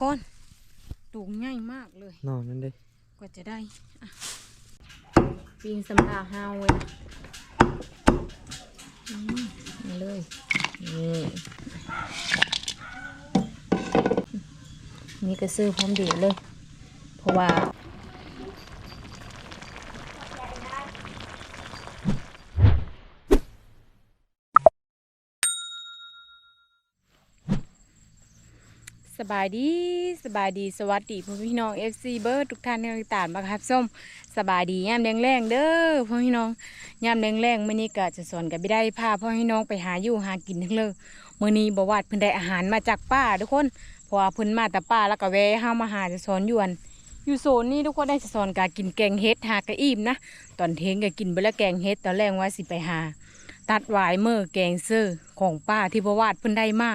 ก้อนตูงง่ายมากเลย นอนนั่นเด้กว่าจะได้อะปีนสำลาฮาวเว้ยนะอืมนี่เลย นี่ นี่ก็ซื้อพร้อมเดียวเลย เพราะว่า สบายดีสบายดีสวัสดีพ่อพี่น้อง FC เบิร์ดทุกท่านที่ติดตามมาครับส้มสบายดียามแรงแรงเด้อพ่อพี่น้องยามแรงแรงๆมื้อนี้ก็จะสอนกับไม่ได้พาพ่อพี่น้องไปหาอยู่หากินทั้งเลยมื้อนี้บ่วาดเพิ่นได้อาหารมาจากป่าทุกคนพราะว่าเพิ่นมาแต่ป่าแล้วก็แวะเฮามาหาจะสอนยู่อันอยู่โซนนี้ทุกคนได้จะสอนการกินแกงเฮ็ดหากระอิ่มนะตอนเทงก็กินไปแล้วแกงเฮ็ดตอนแรกว่าสิไปหา ตัดหวายเมื่อแกงเซอร์ของป้าที่บ่วาดเพิ่นได้มา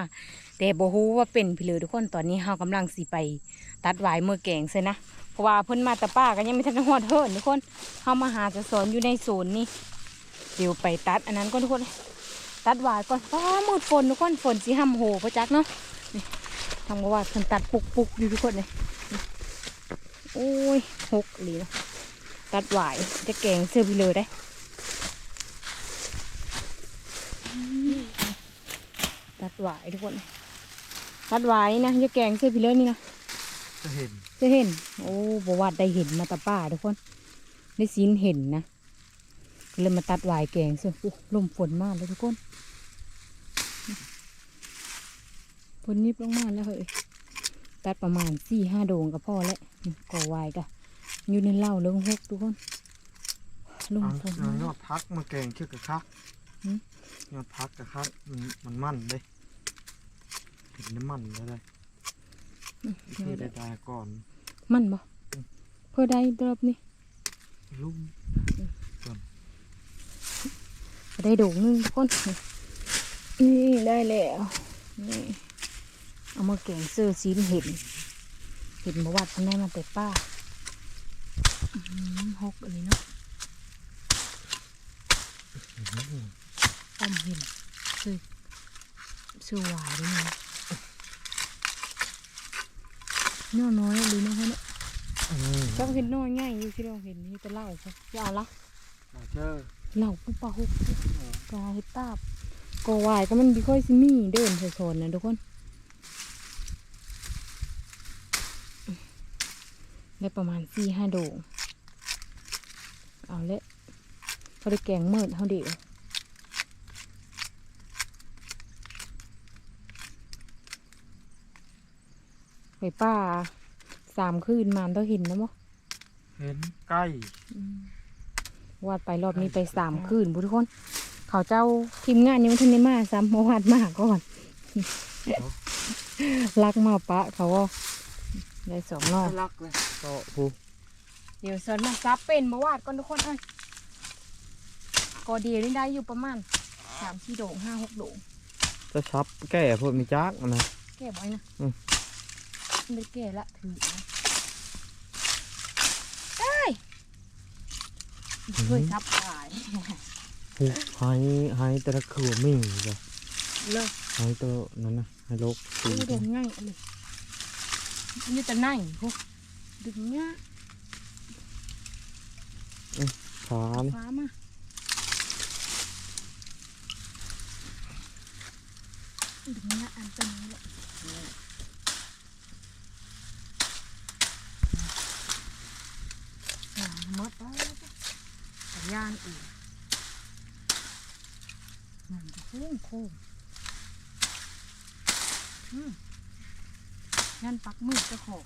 แต่บ่ฮู้ว่าเป็นพี่เลยทุกคนตอนนี้เฮากำลังสิไปตัดหวายเมื่อแกงเซยนะเพราะว่าเพิ่นมาแต่ป้าก็ยังไม่ทันฮอดเฮิรนทุกคนเฮามาหาจะสอนอยู่ในโซนนี้เดี๋ยวไปตัดอันนั้นก่อนทุกคน ตัดหวายก่อนฟ้ามืดฝนทุกคนฝนสิห่ำโหพระจักเนาะนี่ทำว่าเพิ่นตัดปุกปุกอยู่ทุกคนเลยโอ้ยหกหลีเนาะตัดหวายจะแกงเสื้อพี่เลยได้ตัดหวายทุกคน วายนะจะแกงเสื้อพี่เลยนี่นะจะเห็นจะเห็น โอ้บวาดได้เห็นมาแตาป้าทุกคนได้ซีนเห็นนะก็เลยมาตัดหวายแกงเสื้อโอ้ลมฝนมากเลยทุกคนฝนนิบลงมาแล้วเฮ้ยตัดประมาณสี่ห้าโดงกับพ่อแล้วนี่ก่อหวายกะอยู่ในเหล้าเรื่องหกทุกคนลมเอาฝนเอามายอดพักมาแกงเชื่อกับคักหืมยอดพักกับคักมันมันมันเด้เห็ นน้ำมันแล้วเลยที่ได้ตายก่อนมันบ่เพื่อได้รอบนี้ลุ่มได้โด่งหนึงทุกคนนี่ได้แล้วนี่เอามาแกงเสื้อซีนเห็นเห็นมาวัดพันได้มาแต่ป้าอื้อหือหกอันนี้เนาะต้มเห็นซื้อซื้อหวายด้วยนะ น้อยน้อยๆดีนะเพื่อนเนาะอืมเจ้าเห็นน้อยง่ายอยู่ที่เราเห็นนี่แต่เล่าครับอย่าเอาละมาเจอเหล่าปุ๊บปะฮุกกาเฮ็ดตาบก็วายก็มันบีค่อยซิมีเดินโซนๆนะทุกคนได้ประมาณสี่ห้าโดงเอาละเขาได้แกงเมิดเขาเดียว ไปป้าสามคืนมานต้องเห็นนะมั้เห็นใกล้ วาดไปรอบนี้ไปสามคืนบุทุกคน เขาเจ้าทีมงานยังไม่ทันได้มาซ้ำมาวาดมาก่อนรักมาปะ เขาก็ได้สองรอบรักเลยก็ผู้เดี๋ยวสอนมาซับเป็นมาวาดก่อนทุกคนเอ้ยก็เดียวนี่ได้อยู่ประมาณสามสี่โดงห้าหกโดงจะชับแก่พวกมีจักนะแก่ไว้นะอืม ไม่ได้แก่ละถือนะได้เคยซับขายผู้หายหายแต่ละคือไม่มีจ้ะเลิกหายตัวนั้นนะหายโลกตีดูดงง่ายอันนี้นี่แต่ไหนพวกดึงเนี้ยขานี่ฟ้ามาดึงเนี้ยอันเป็นนี้แหละหลังม ดได้แต่ย่างอีกมันจะโค้งโค้งอืมยันปักมือจะของ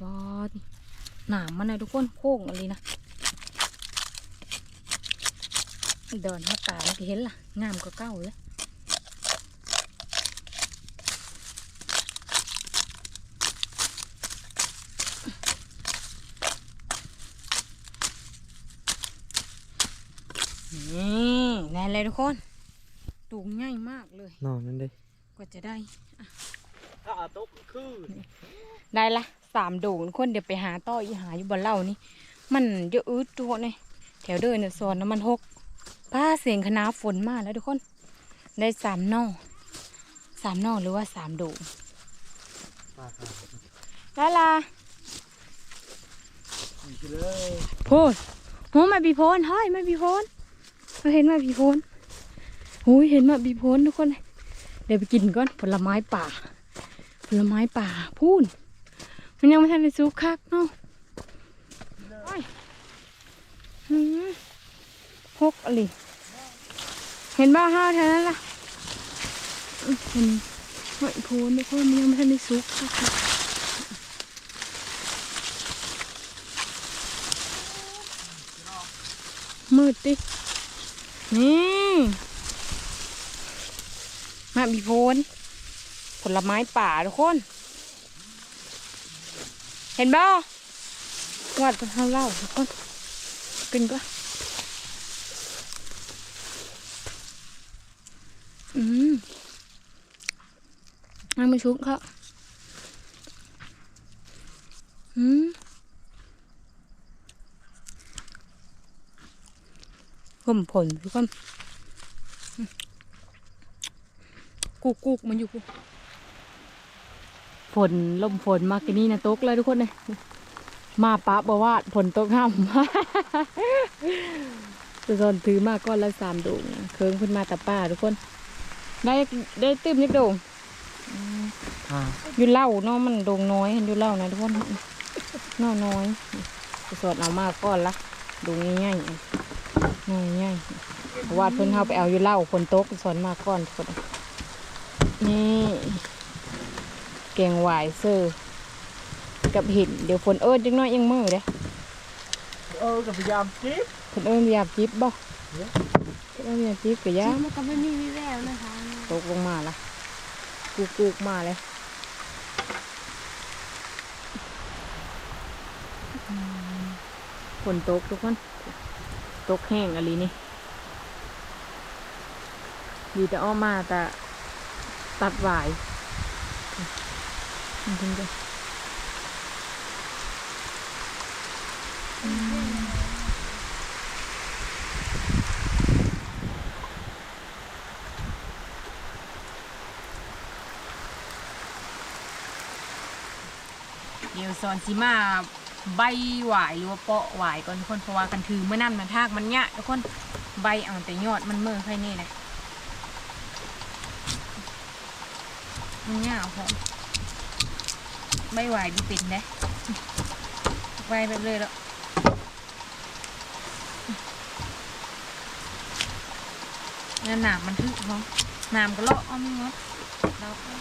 ปอดหนามมันนะทุกคนโค้งอะไรนะเดินมาตาไม่เห็นล่ะ งามก็เก้าเลยนี่แน่ เลยทุกคนตูงง่ายมากเลย นอนนั่นเด้กว่าจะได้ถ้าตกคือได้ละสามโด่งทุกคนเดี๋ยวไปหาต่ออีหาอยู่บนเล่านี่ มันเยอะอึดทุกคนเลยแถวเดินเนี่ยโซนน้ำมันหกป้าเสียงคณะฝนมาแล้วทุกคน ได้สามหน่อสามหน่อหรือว่าสามโดงปลาขาวลาลาอีกเลยโพนโหมาบีโพนเฮ้ยมาบีโพน เราเห็นมาบีโพนหูยเห็นมาบีโพนทุกคน เดี๋ยวไปกินก่อนผลไม้ป่า ผลไม้ป่าพูนมันยังไม่ทันได้สุกคักเนาะโอ้ยหืมพกอะไรเห็นบ้าห้าวแถวนั้นล่ะเห็นหอยโพนทุกคนมันยังไม่ทันได้สุกคักมืดดิ นี่มาบีโพนผลไม้ป่าทุกคน เห็นบ่วัดเป็นข้าเหล่าทุกคนกินก็อืมเอามาชุบเขาอืม ผมผลทุกคนอืมกุกกุกมันอยู่กุกฝนลมฝนมากกินนี่นะตกเลยทุกคนเลยมาปะบอกว่าฝนตกห้ามจะซอนถือมาก้อนละสามโดงนะเคิงขึ้นมาแต่ป้าทุกคน ได้ได้ตื้มนิดโดงอ่าอยู่เล่าเนาะมันโดงน้อยเห็นอยู่เล่านะทุกคนเน้อน้อยจะสอนเอามาก้อนละโดงง่ายๆ น้อยง่ายๆเพราะว่าเพิ่นเฮาไปเอาอยู่เล่าฝนตกสอนมาก้อนทุกคนนี่แกงหวายเซอร์กับเห็นเดี๋ยวฝนเอิญจังน้อยยังมือเด้เออกับพยายามจิ๊บฝนเอิญอยากจิบบ่ฝนเอิญอยากจิบกะยามันก็ไม่มีวิแววนะคะตกลงมาละกูกูกมาเลยอืมฝนตกทุกคน ตกแห้งอะไรนี่ดีแต่อ้อมมาแต่ตัดหวายจริงจ้ะเดี๋ยวสอนสิมา ใบหวายหรือว่าเปาะหวายก่อนทุกคนเพราะว่ากันถือเมื่อน้ำนะทากมันเนี้ยทุกคนใบเอาแต่ยอดมันเมื่อใครนี่แหละมันเนี้ยเอาผมใบหวายดีเป็นเด้ใบแบบเลยแล้วเนี่ยหนามมันทึกพร้อมหนามก็เลาะอาไม่งดเราก็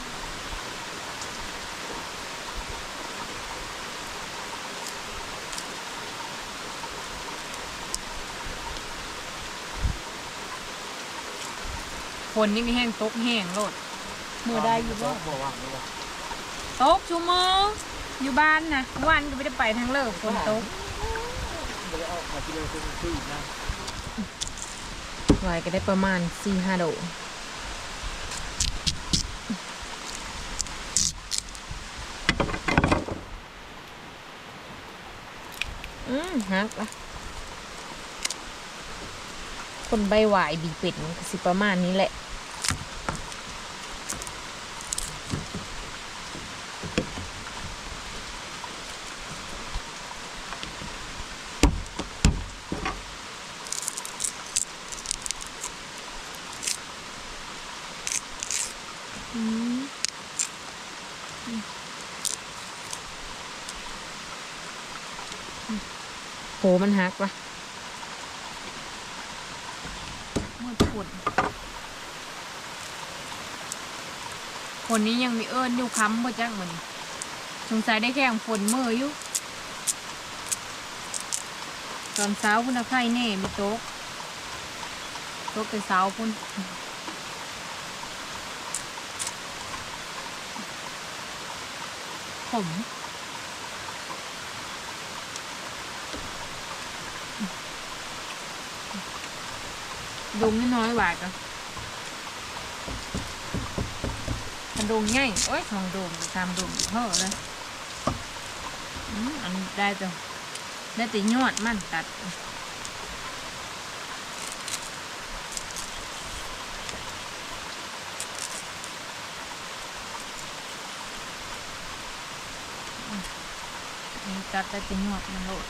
ฝนนี่มีแห้งตกแห้งโลดมือได้อยู่บ่บ่ว่างเลยบ่ตกชั่วโมงอยู่บ้านนะเมื่อวันก็ไม่ได้ไปทางเลิกฝนตกบ่ได้เอามากินเลยคือคืออีกนะไหวก็ได้ประมาณสี่ห้าโดอืมฮักละคนใบหวายบีเป็ดมันก็สิประมาณนี้แหละ มันหักปะมืดฝนคนนี้ยังมีเอิญอยู่ค้ำบ่จักเหมือนสงสัยได้แข่งฝนมืออยู่ ตอนเช้าพุ่นเอาไข่แน่มีโต๊ะโต๊ะเป็นเช้าพุ่นผม ดงน้อยหวานกันมัดงง่ายโอ้ยสองดงสามดงเพ่อเลยอันได้จ้ะได้แต่ยอดมันตัดตัดได้แต่ยอดมันโหลด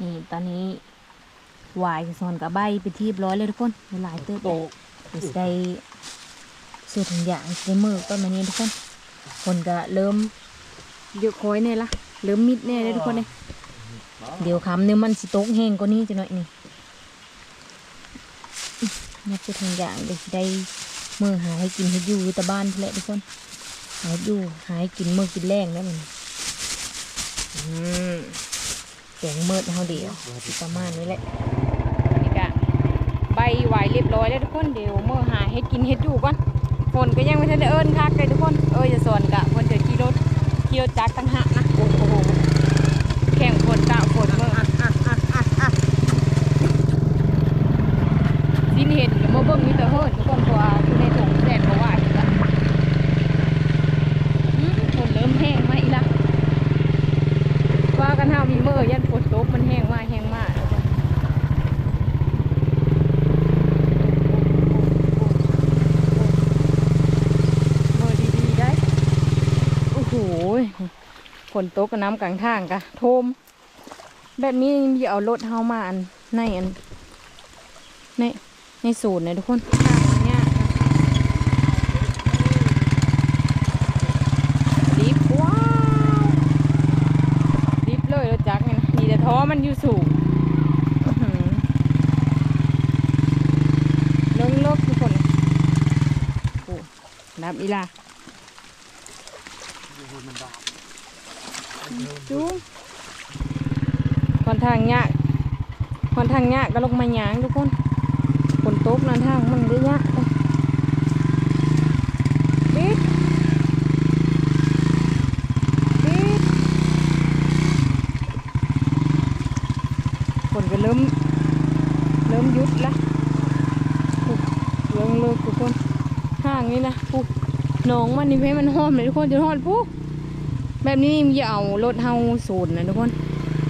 นี่ตอนนี้ หวายกับซอนกับใบไปที่เรียบร้อยเลยทุกคนหลายเติบโตเดี๋ยวสิได้สูตรทุกอย่างสิได้มือต้นมานี้ทุกคนคนก็เริ่มเยอะคอยแน่ละเริ่มมิดแน่เลยทุกคนเลยเดี๋ยวคำเนี่ยมันสิตกแห้งกว่านี้จะหน่อยนี่นับจะทุกอย่างเดี๋ยวสิได้มือหาให้กินให้อยู่แต่บ้านนั่นแหละทุกคนหาให้อยู่หาให้กินมือกินแรงแล้วมันอืมแกงเมิดเฮาเดียวสิประมาณนี้แหละนี่กะใบ ไหวเรียบร้อยแล้วทุกคนเดี๋ยวเมื่อหาเฮ็ดกินเฮ็ดอยู่ก่อนฝนก็ยังไม่ทันได้เอิ้นคักเลยทุกคนเอ้ยจะสอนกะฝนเดี๋ยวขี่รถขี่รถจักรตั้งหากนะโอ้โหแข่งฝนตะฝนเมื่อสินเห็นกับเมื่อเบิ่งมีแต่เฮิร์ดทุกคนเพราะว่าอยู่ในถุงแดดบ่ว่าอยู่ละอืมฝนเริ่มแห้งมาอีกละว่ากันเฮามีเมื่อยันฝนตกมันแห้งมากแห้งมากทุกคน เบอร์ดีๆได้ โอ้โห ฝนตกกับน้ำกลางทางกะโทม แบบนี้มีเอารถเฮามาอันในอันในในศูนย์นะทุกคนดิฟว้าวดิบเลยรถจักรเนี่ยมีแต่ท้อมันอยู่สูงอื้อหือเลิงลบทุกคนโอ้นับอีลา มันดาบ จูคอนทางยากคอนทางยากก็ลงมาหยางทุกคนฝนตกนั่นทางมันได้ยากปิดปิดฝนก็เริ่มเริ่มยุดละโอ้เริ่มเลิกทุกคนทางนี้นะปุ๊บหนองมันนี่ให้มันห้อมเลยทุกคนจะหอมปุ๊บ แบบนี้มีเอารถเฮาสูนนะทุกคน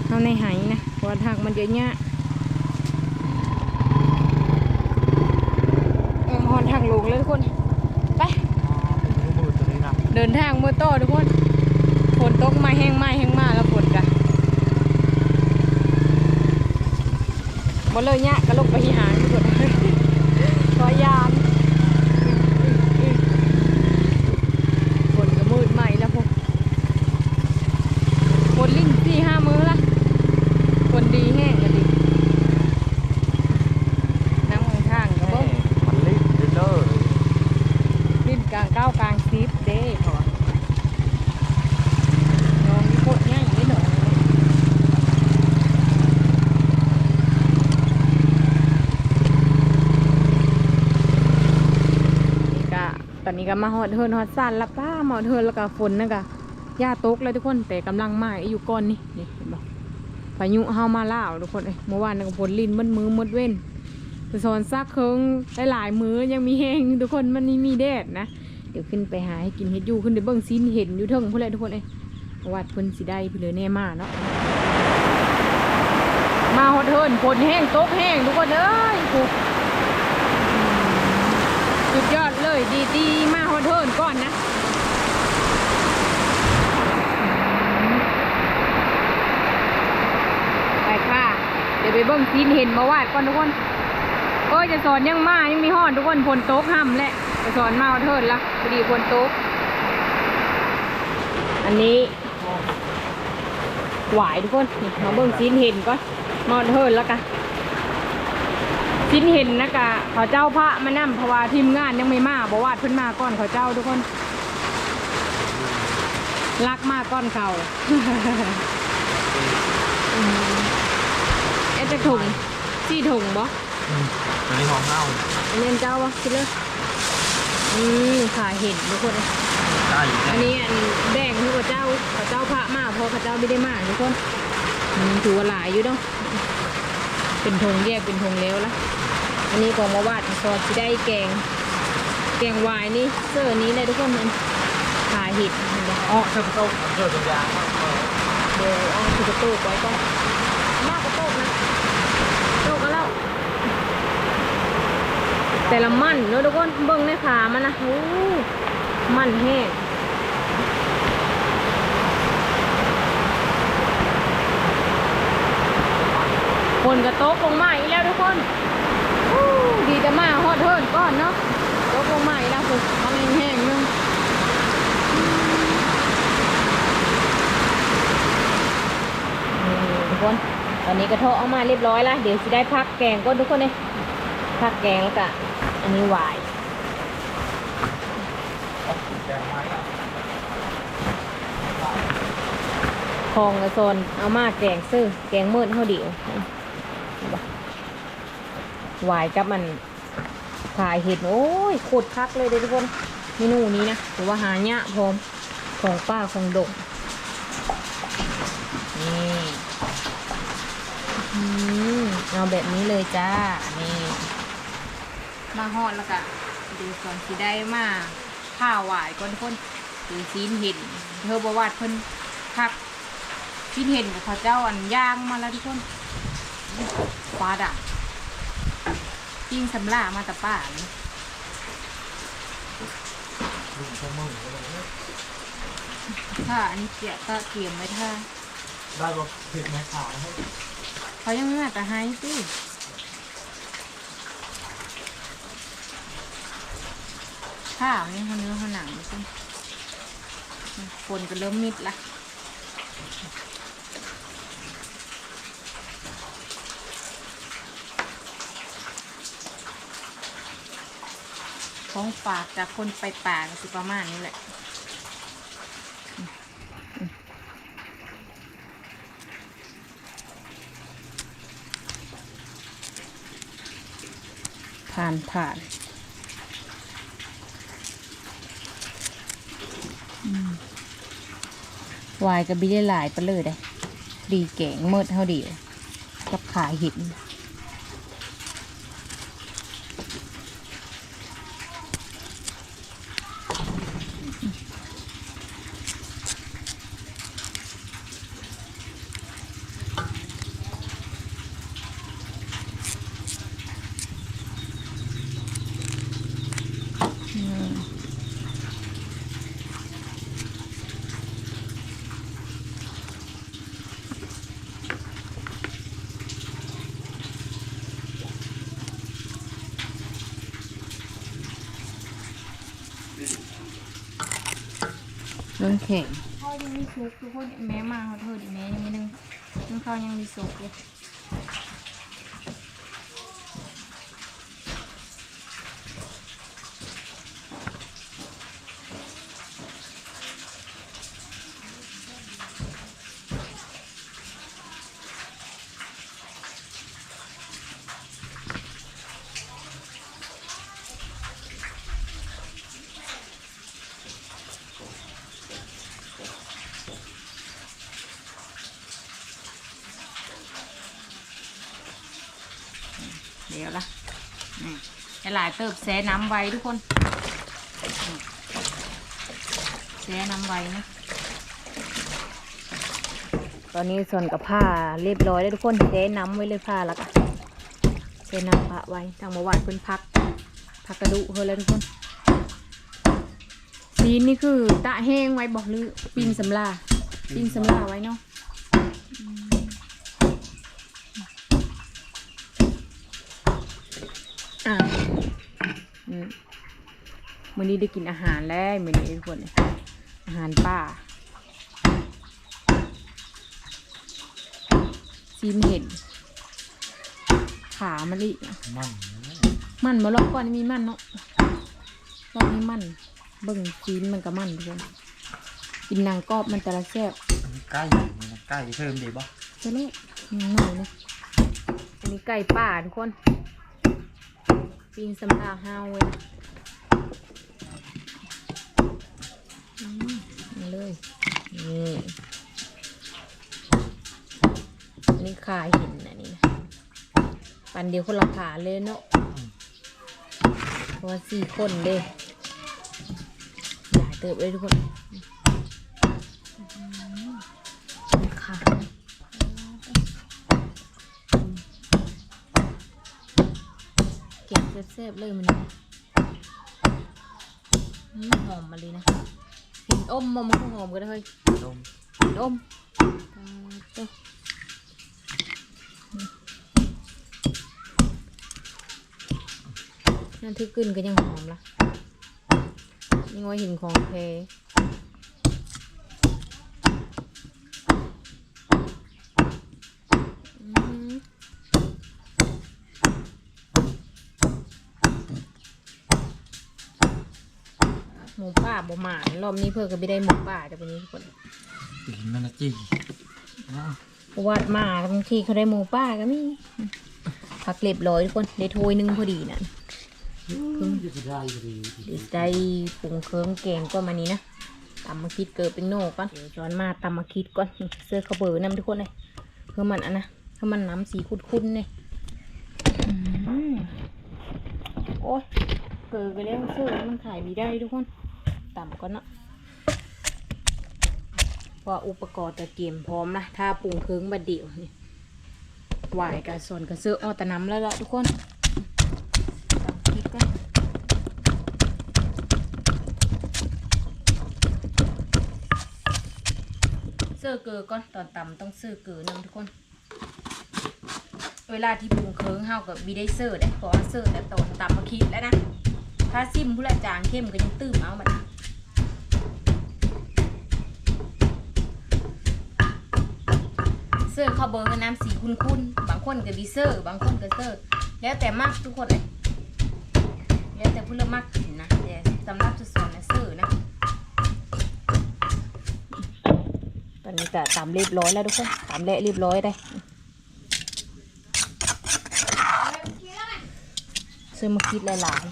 เฮาในไหนะเพราะว่าทางมันเยอะแยะเออฮอนทางลงเลยทุกคน ไป เดินทางมือโต้ทุกคนฝนตกมาแห้งมาแห้งมาแล้วฝนกะบ่เลยเนี่ยก็ลงไปที่หางทุกคน ขอยานฝนก็มืดใหม่แล้วพวก ฝนลิ้นสี่ห้ามื้อละฝนดีแห้งก็ดีน้ำข้างๆก็เบิ่ง มันรีบเด้อ ลิ้นกลางเก้ากลางซิปเด้พอลองมีโคตรง่ายอย่างนี้หน่อยนี่ก็ตอนนี้ ก็มาฮอดเฮินฮอดซันแล้วป้ามาฮอดเฮินแล้วก็ฝนนั่นก็ย่าตกเลยทุกคนแต่กำลังมาอยู่ก่อนนี่นี่เห็นบ่พายุเฮามาล่าวทุกคนเมื่อวานก็ฝนลินมันมือมดเว้นสอนซักเคิงได้หลายมือยังมีแห้งทุกคนมันนี่มีแดดนะเดี๋ยวขึ้นไปหาให้กินเฮ็ดอยู่ขึ้นไปเบิ่งซีนเห็นอยู่เทิงพุ่นแหละทุกคนเอ้วัดพิ่นสิได้พิ่นเลยแน่มาเนาะมาฮอดเทินฝนแห้งตกแห้งทุกคนเอ้ยกูสุดยอดเลยดีดีๆมาฮอด เทินก่อนนะไปค่ะ เดี๋ยวไปเบิ้งซีนเห็นมาวาดก่อนทุกคนโอ้ยจะสอนยังมายังมีห้อนทุกคนฝนตกห้ำแหละจะสอนมาเทินละพอดีฝนตกอันนี้หวายทุกคนนี่มาเบิ้งซีนเห็นก่อนมาเอาเทินแล้วกัน ซีนเห็นนะกะเขาเจ้าพระมานั่เพราะว่าทีมงานยังไม่มาบอกวาดเพิ่นมาก่อนเขาเจ้าทุกคนรักมากก้อนเขาอืมเอ๊ะจะถุงสี่ถุงบ่ตัวนี้ของเฮาอันนี้อันเจ้าบ่คิดเลยอืมขาเห็นทุกคนได้อยู่อันนี้อันแบ่งให้กับเจ้ากับเจ้าพระมาเพราะกับเจ้าไม่ได้มาทุกคนอืมถือว่าหลายอยู่เนาะเป็นธงแยกเป็นธงแล้วละ อันนี้ก็มาวาดพอที่ได้แกง แกงวายนี่เสื้อนี้เลยทุกคนมันขาเหิดอ๋อเสื้อโต๊ะเสื้อตัวยาเดี๋ยวอาเสื้อโต๊ะไว้ก่อนมากกว่โต๊ะนะโต๊ะก็แล้วแต่ละมันเนาะทุกคนเบิ้งในขามันนะโอ้มันแห้งคนกระโต๊ะคงมาอีกแล้วทุกคน อู้ดีแต่มาฮอดเทิร์นก่อนเนาะโต๊ะลงมาอีกแล้วคือทำแห้งๆนึงนี่ทุกคน ตอนนี้กระเทาะเอามาเรียบร้อยแล้ว เดี๋ยวสิได้พักแกงก่อนทุกคนเลยพักแกงแล้วก็อันนี้หวายแกงไม้อะคองกระโซนเอามาแกงซื้อ แกงมืดเท่าเดียว วายกับมันขายเห็ดโอ้ยโคตรคักเลยเด้อทุกคนเมนูนี้นะถือว่าหายะพร้อมของป้าของดงนี่เอาแบบนี้เลยจ้า นี่มาฮอดแล้วก็ดูก่อนสิได้มาข้าวหวายก่อนทุกคนดูซีนเห็นเธอบอกว่าเพิ่นคักคิดเห็นกับเขาเจ้าอันย่างมาแล้วทุกคนปลาดัก ปิ้งสำลามาแต่ป่าเลยลูกชั่วโมงก็ได้ถ้าอันนี้เกียก็เตรียมไว้ถ้าได้บ่เผ็ดไหมขาวให้เขายังไม่มาแต่ให้สิข้าวนี่เขาเนื้อเขาหนังดูสิคนก็เริ่มมิดละ ของฝากจากคนไปป่าก็สิประมาณนี้แหละผ่านผ่านวายกับบิได้หลายไปเลยได้ดีเก่งเมิดเท่าเดียว กับขาหินอืม เรื่องแข็งข้ายังมีซุกทุกคนแม่มาเขาเถิดิแม่ยังไม่นึงนึ่งข้าวยังมีซุกเลย ห้หลายเติบแซ่น้ำไว้ทุกคนแซ่น้ำไว้นะตอนนี้ส่วนกับผ้าเรียบร้อยแล้วทุกคนแช่น้ำไว้เลยผ้าแล้วก็แช่น้ำผ้าไว้ทางเมื่อวานเพิ่นพักพักกระดูกเพิ่นแล้วทุกคนซีนนี่คือตะแห้งไว้บอกหรือปิ้งสำลาปิ้งสำลาไว้เนาะอืมอะอืม มื้อนี้ได้กินอาหารแล้วมื้อนี้ทุกคนอาหารป่าซีนเห็นขามะลิมันมันมารอบก่อนนี่มีมันเนาะรอบนี้มันเบิ่งซีนมันก็มันทุกคนกินนางกรอบมันแต่ละแซ่บอันนี้ใกล้นี่นะใกล้เพิ่มดีบ่จะเล็กยังหน่อยเลยอันนี้ไก่ป่าทุกคนปีนสำลาห้าวเว้ยอืมมาเลย นี่อันนี้ ขาหินอันนี้นะปันเดียวคนละขาเลยเนาะเพราะว่าสี่คนเด้หลายเติบเลยทุกคนนี่ขาเก็บแซ่บๆเลยมันนี่อืมหอมมาเลยนะ เห็นอมมมันก็หอมกันเลยต้มเห็นอมตาเจ้า นั่นที่กึ้นก็ยังหอมละยังว่าเห็นของแพอืมหมูป่าบ่หมานรอบนี้เพื่อก็ไม่ได้หมูป่าแต่วันนี้ทุกคนตีนมันนะจีอ้าวเพราะว่ามาบางทีเขาได้หมูป่าก็มีผักเรียบร้อยทุกคนได้ถ้วยหนึงพอดีนั่น จะได้ดีเดี๋ยวใจปรุงเครื่องแกงก็มานี้นะตำมาคิดเกิดเป็นโน่ก่อนเดี๋ยวช้อนมาตำมาคิดก่อนเสื้อข้าเบอร์น้ำทุกคนเลยเพื่อมันอันนะเพื่อมันน้ำสีคุ้นๆเนี่ยอื้อหือโอ้ยเกิดไปแล้วเสื้อมันขายดีได้ทุกคนตำก่อนเนาะว่าอุปกรณ์ตะเกียมพร้อมนะถ้าปรุงเครื่องบัดเดียวนี่หวายกับส่วนกับเสื้ออ้อต่น้ำแล้วละทุกคนตำพริกก่อน เสื้อเกลือก่อนตอนตำต้องเสื้อเกลือนำทุกคน เวลาที่ปรุงเคิงเฮากับบีได้เสื้อได้เพราะว่าเสื้อแต่ตอนตำมาคิดแล้วนะถ้าซิมผู้ละจางเข้มก็ยังตื้มเอามันเสื้อเขาเบอร์น้ำสีคุ้นๆบางคนก็บีเซอร์บางคนก็เซอร์แล้วแต่มากทุกคนเลยแล้วแต่ผู้ละมักกินนะแต่สำหรับจุดสน นนี้ก็ตามเรียบร้อยแล้วทุกคนตามและเรียบร้อยได้ซื้อมาคิดหลายๆ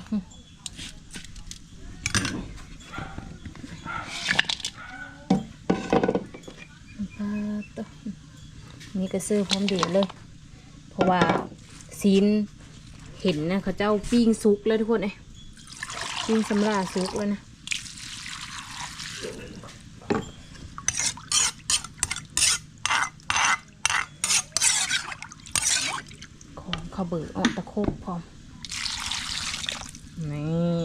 ปาดตัวนี่ก็ซื้อพร้อมเดียวเลย เพราะว่าซีนเห็นนะเขาเจ้าปิ้งซุกแล้วทุกคนเอ้ปิ้งสำราญซุกแล้วนะ ของข้าวเบิร์ออกตะโคกพร้อม นี่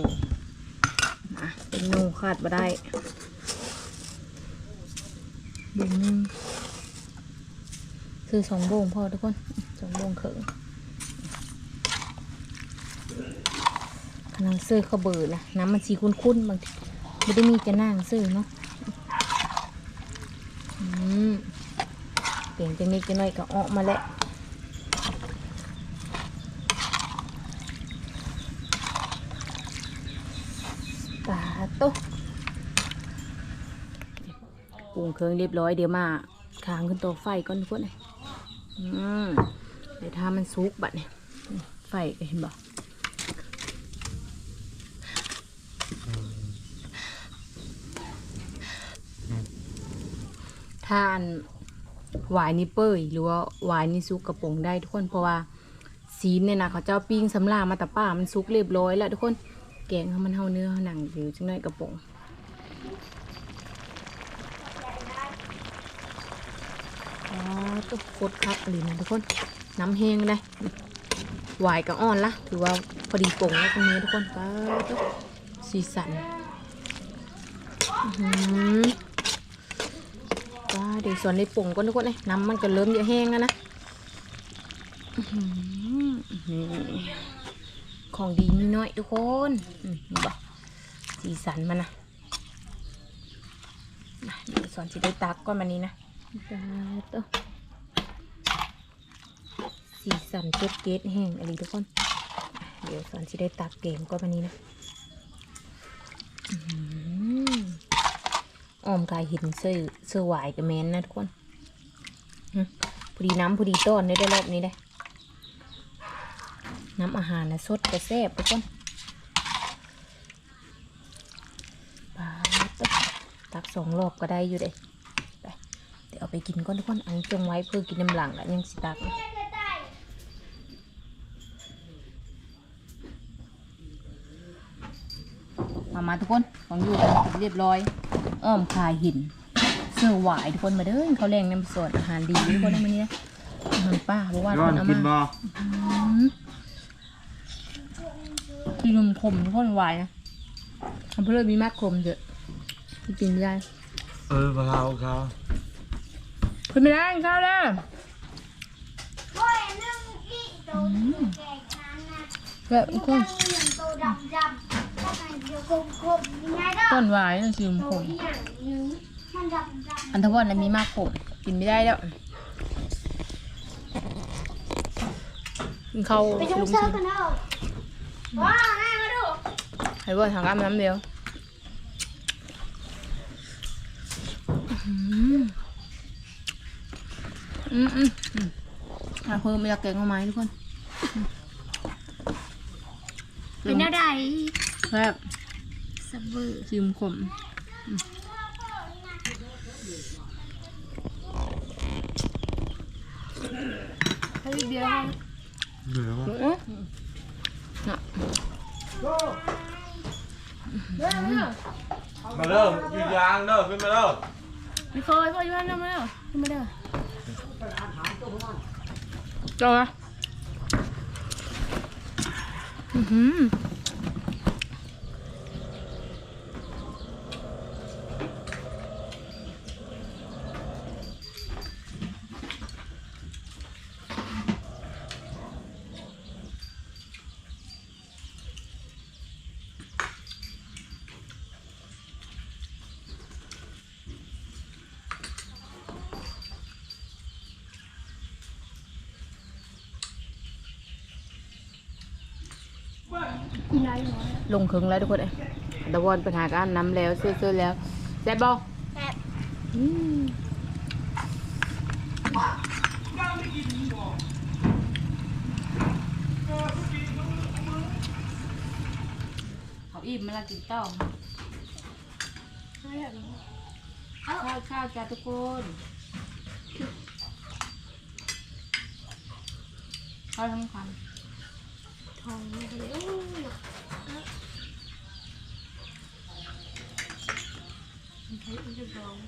มาเป็นนูขาดมาได้บุงหนึงซื้อสองโบงพอทุกคนสองโบงเขิงกำลังซื้อข้าวเบิร์นะน้ำมันสีคุ้นๆบางทีไม่ได้มีจะนั่งซื้อเนาะอืมเปลี่ยนจะนิดจะหน่อยก็ออกมาแล้ว ปาโต๊ะปรุง เครื่องเรียบร้อยเดี๋ยวมาค้างขึ้นตัวไฟก่อนทุกคนเลยเดี๋ยวถ้ามันซุกบัดเนี่ยไฟเห็นบ่ถ้านหวายนี่เปื่อยหรือว่าหวายนี่ซุกกระป๋องได้ทุกคนเพราะว่าซีนเนี่ยนะเขาเจ้าปิ้งสำลามาแต่ป้ามันซุกเรียบร้อยแล้วทุกคนแกงเขามันเท่าเนื้อเขาหนังอยู่จังไดกระป๋องอ๋อตุ๊ก โคตรคักเลยนะทุกคน น้ำแห้งเลยหวายกับอ่อนละถือว่าพอดีป่งแล้วตรงนี้ทุกคนป้าตุ๊สีสันอื้อหือป้าเดี๋ยวส่วนในป่งก่อนทุกคนเลยน้ำมันก็เริ่มจะแห้งแล้วนะอื้อหือนี่ของดีมีน้อยทุกคนอืมนี่บอกสีสันมันนะมาเดี๋ยวสอนสิได้ตักก่อนมันนี้นะตัว สีสันเก็ดเกตแห้งอะไรทุกคน เดี๋ยวสอนสิได้ตักเกมก่อนมันนี้นะอ้อมกายห็นเสื้อเสื้อหวายกับแมนนะทุกคนพอดีน้ำพอดีต้อนได้ได้รอบนี้ได้ น้ำอาหารนะสดกระแซบทุกคนปาตักสองรอบก็ได้อยู่เด้ไปเดี๋ยวเอาไปกินก่อนทุกคน อันนี้จงไว้เพื่อกินน้ำหลังแล้วยังสิตักนะ มามาทุกคนของอยู่กันเรียบร้อย อ้อมคายหินเสื้อหวายทุกคนมาเด้อเขาแรงน้ำสดอาหารดีทุกคนในวันนี้นะอาหารป้าเพราะว่าย้อนเอากินมาบ่กินนมขมทุกคนวายนะทำเพื่อมีมากขมเถอะกินไม่ได้ เออบ่เขาเขาเพื่อไม่ได้ข้าวแล้วโอ้ยนึ่งอีตรงแก่งนั้นนะแบบคนโตดำดำข้างในเดียวคมๆยังไงเด้อต้นหวายนั่นคือมโตขมอีหยังหนึงมันดำดำอันทวันนั้นมีมากขมกินไม่ได้แล้วกินข้าวไปชมลุงเซิชิร์ฟมกันเด้อว้าวแม่มาดูให้เบิ่งทางน้ำน้ำเดียวอืมอืมอืมอะเพิ่มไปจากแกงเอาไหมทุกคนเป็นอะไร แซ่บสบู่ชิมขมให้เบียร์ให้เหลือวะเอ๊ะน่ะมาเริ่มยืนยางเด้อขึ้นมาเด้อไม่เคยพ่ออยู่บ้านนั่นมาแล้วขึ้นมาเด้อเจ้าอะอือหือ ลงครึ่งแล้วทุกคนเอ้ยตะวันปัญหาการน้ำแล้วเสื้อๆแล้วแซ่บบ่แบบอืมเขาอิ่มมาล้วกินต่ออะไรแบบนี้ข้าวข้าวจ้าทุกคนข้าวทั้งคัน ทองไม่เลยใช้อุปกรณ์